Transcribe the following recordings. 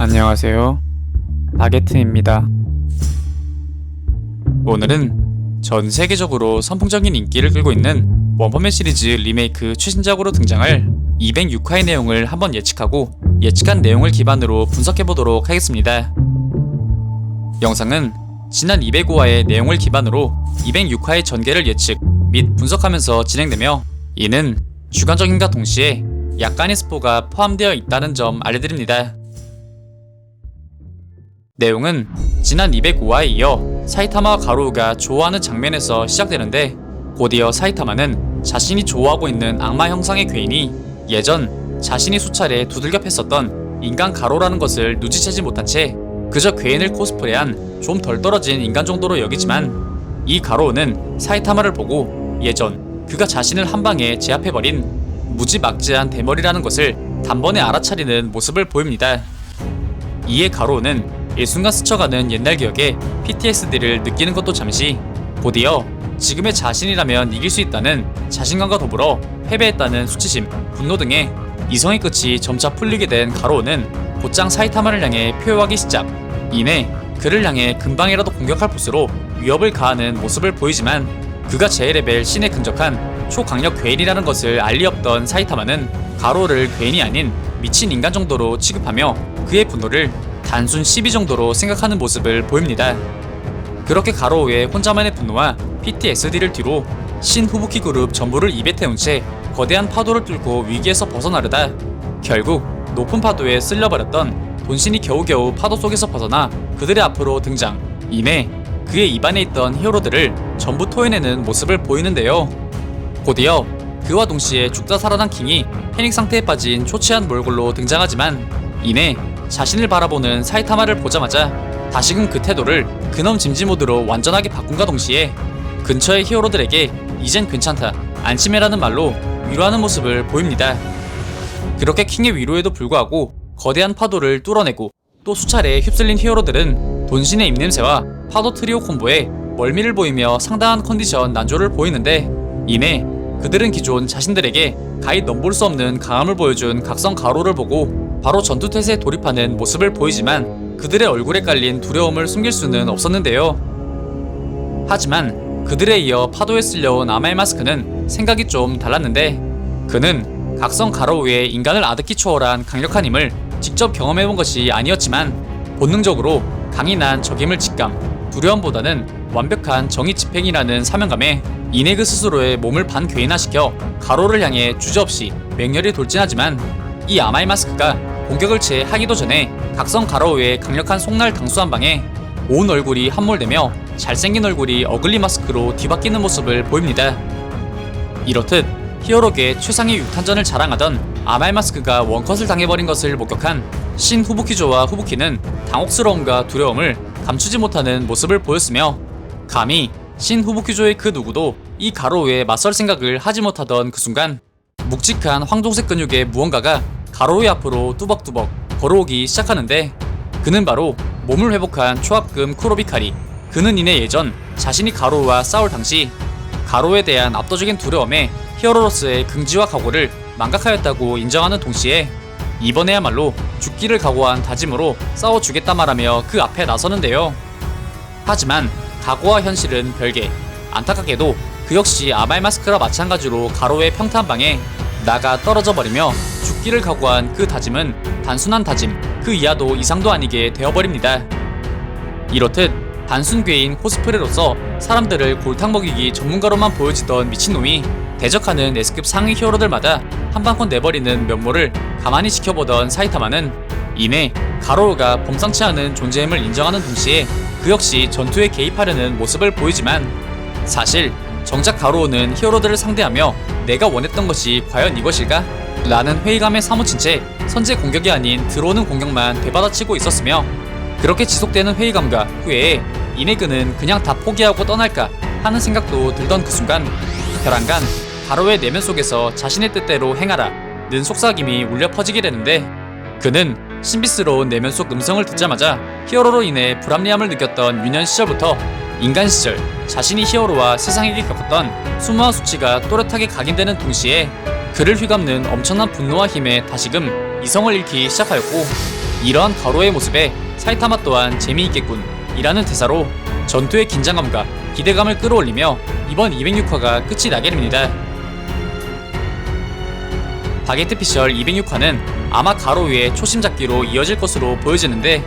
안녕하세요. 바게트입니다. 오늘은 전 세계적으로 선풍적인 인기를 끌고 있는 원펀맨 시리즈 리메이크 최신작으로 등장할 206화의 내용을 한번 예측하고 예측한 내용을 기반으로 분석해보도록 하겠습니다. 영상은 지난 205화의 내용을 기반으로 206화의 전개를 예측 및 분석하면서 진행되며 이는 주관적인과 동시에 약간의 스포가 포함되어 있다는 점 알려드립니다. 내용은 지난 205화에 이어 사이타마와 가로우가 좋아하는 장면에서 시작되는데 곧이어 사이타마는 자신이 좋아하고 있는 악마 형상의 괴인이 예전 자신이 수차례 두들겨 팼었던 인간 가로라는 것을 눈치채지 못한 채 그저 괴인을 코스프레한 좀 덜 떨어진 인간 정도로 여기지만 이 가로우는 사이타마를 보고 예전 그가 자신을 한 방에 제압해버린 무지막지한 대머리라는 것을 단번에 알아차리는 모습을 보입니다. 이에 가로우는 일순간 스쳐가는 옛날 기억에 PTSD를 느끼는 것도 잠시. 곧이어 지금의 자신이라면 이길 수 있다는 자신감과 더불어 패배했다는 수치심, 분노 등의 이성의 끝이 점차 풀리게 된 가로우는 곧장 사이타마를 향해 표효하기 시작. 이내 그를 향해 금방이라도 공격할 포스로 위협을 가하는 모습을 보이지만 그가 제1레벨 신에 근접한 초강력 괴인이라는 것을 알리 없던 사이타마는 가로를 괴인이 아닌 미친 인간 정도로 취급하며 그의 분노를 단순 시비 정도로 생각하는 모습을 보입니다. 그렇게 가로우의 혼자만의 분노와 PTSD를 뒤로 신 후부키 그룹 전부를 입에 태운 채 거대한 파도를 뚫고 위기에서 벗어나려다 결국 높은 파도에 쓸려버렸던 본신이 겨우겨우 파도 속에서 벗어나 그들의 앞으로 등장. 이내 그의 입안에 있던 히어로들을 전부 토해내는 모습을 보이는데요. 곧이어 그와 동시에 죽다 살아난 킹이 패닉 상태에 빠진 초췌한 몰골로 등장하지만 이내 자신을 바라보는 사이타마를 보자마자 다시금 그 태도를 근엄 짐지 모드로 완전하게 바꾼과 동시에 근처의 히어로들에게 이젠 괜찮다 안심해라는 말로 위로하는 모습을 보입니다. 그렇게 킹의 위로에도 불구하고 거대한 파도를 뚫어내고 또 수차례 휩쓸린 히어로들은 돈신의 입냄새와 파도 트리오 콤보에 멀미를 보이며 상당한 컨디션 난조를 보이는데 이내 그들은 기존 자신들에게 가히 넘볼 수 없는 강함을 보여준 각성 가로를 보고 바로 전투 태세에 돌입하는 모습을 보이지만 그들의 얼굴에 깔린 두려움을 숨길 수는 없었는데요. 하지만 그들에 이어 파도에 쓸려온 아마의 마스크는 생각이 좀 달랐는데 그는 각성 가로우의 인간을 아득히 초월한 강력한 힘을 직접 경험해본 것이 아니었지만 본능적으로 강인한 적임을 직감 두려움보다는 완벽한 정의 집행이라는 사명감에 이네그 스스로의 몸을 반괴인화시켜 가로를 향해 주저없이 맹렬히 돌진하지만 이 아마이 마스크가 공격을 채 하기도 전에 각성 가로우의 강력한 속날 당수 한 방에 온 얼굴이 함몰되며 잘생긴 얼굴이 어글리 마스크로 뒤바뀌는 모습을 보입니다. 이렇듯 히어로계 최상의 6탄전을 자랑하던 아말 마스크가 원컷을 당해버린 것을 목격한 신 후부키조와 후부키는 당혹스러움과 두려움을 감추지 못하는 모습을 보였으며 감히 신 후부키조의 그 누구도 이 가로우에 맞설 생각을 하지 못하던 그 순간 묵직한 황동색 근육의 무언가가 가로우의 앞으로 뚜벅뚜벅 걸어오기 시작하는데 그는 바로 몸을 회복한 초합금 쿠로비카리 그는 이내 예전 자신이 가로우와 싸울 당시 가로에 대한 압도적인 두려움에 히어로로서의 긍지와 각오를 망각하였다고 인정하는 동시에 이번에야말로 죽기를 각오한 다짐으로 싸워주겠다 말하며 그 앞에 나서는데요. 하지만 각오와 현실은 별개. 안타깝게도 그 역시 아말 마스크라 마찬가지로 가로의 평탄 방에 나가 떨어져 버리며 죽기를 각오한 그 다짐은 단순한 다짐, 그 이하도 이상도 아니게 되어버립니다. 이렇듯 단순 괴인 코스프레로서 사람들을 골탕 먹이기 전문가로만 보여지던 미친놈이 대적하는 S급 상위 히어로들마다 한방콘 내버리는 면모를 가만히 지켜보던 사이타마는 이내 가로우가 범상치 않은 존재임을 인정하는 동시에 그 역시 전투에 개입하려는 모습을 보이지만 사실 정작 가로우는 히어로들을 상대하며 내가 원했던 것이 과연 이것일까? 라는 회의감에 사무친 채 선제 공격이 아닌 들어오는 공격만 되받아치고 있었으며 그렇게 지속되는 회의감과 후회에 이네그는 그냥 다 포기하고 떠날까 하는 생각도 들던 그 순간 벼랑간 가로의 내면 속에서 자신의 뜻대로 행하라 는 속삭임이 울려 퍼지게 되는데 그는 신비스러운 내면 속 음성을 듣자마자 히어로로 인해 불합리함을 느꼈던 유년 시절부터 인간 시절 자신이 히어로와 세상에게 겪었던 수모와 수치가 또렷하게 각인되는 동시에 그를 휘감는 엄청난 분노와 힘에 다시금 이성을 잃기 시작하였고 이러한 가로의 모습에 사이타마 또한 재미있겠군 이라는 대사로 전투의 긴장감과 기대감을 끌어올리며 이번 206화가 끝이 나게 됩니다. 바게트 피셜 206화는 아마 가로의 초심 잡기로 이어질 것으로 보여지는데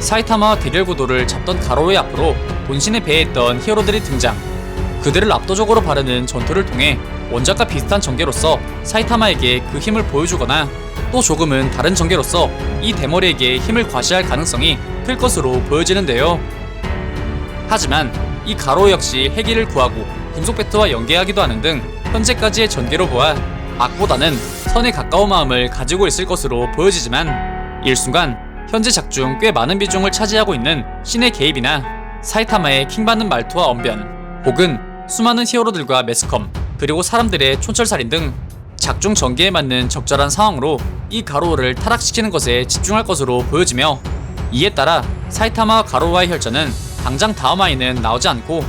사이타마와 대결 구도를 잡던 가로의 앞으로 본신의 배에 있던 히어로들이 등장 그들을 압도적으로 바르는 전투를 통해 원작과 비슷한 전개로서 사이타마에게 그 힘을 보여주거나 또 조금은 다른 전개로서 이 대머리에게 힘을 과시할 가능성이 클 것으로 보여지는데요. 하지만 이 가로 역시 해기를 구하고 금속 배트와 연계하기도 하는 등 현재까지의 전개로 보아 악보다는 선에 가까운 마음을 가지고 있을 것으로 보여지지만 일순간 현재 작중 꽤 많은 비중을 차지하고 있는 신의 개입이나 사이타마의 킹받는 말투와 언변 혹은 수많은 히어로들과 매스컴 그리고 사람들의 촌철살인 등 작중 전개에 맞는 적절한 상황으로 이 가로를 타락시키는 것에 집중할 것으로 보여지며 이에 따라 사이타마와 가로와의 혈전은 당장 다음 화에는 나오지 않고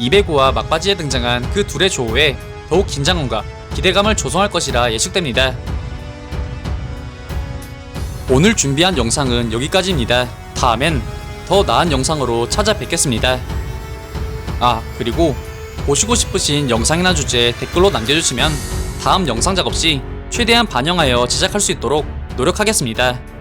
이베고와 막바지에 등장한 그 둘의 조우에 더욱 긴장감과 기대감을 조성할 것이라 예측됩니다. 오늘 준비한 영상은 여기까지입니다. 다음엔 더 나은 영상으로 찾아뵙겠습니다. 아, 그리고 보시고 싶으신 영상이나 주제 댓글로 남겨주시면 다음 영상 작업 시 최대한 반영하여 제작할 수 있도록 노력하겠습니다.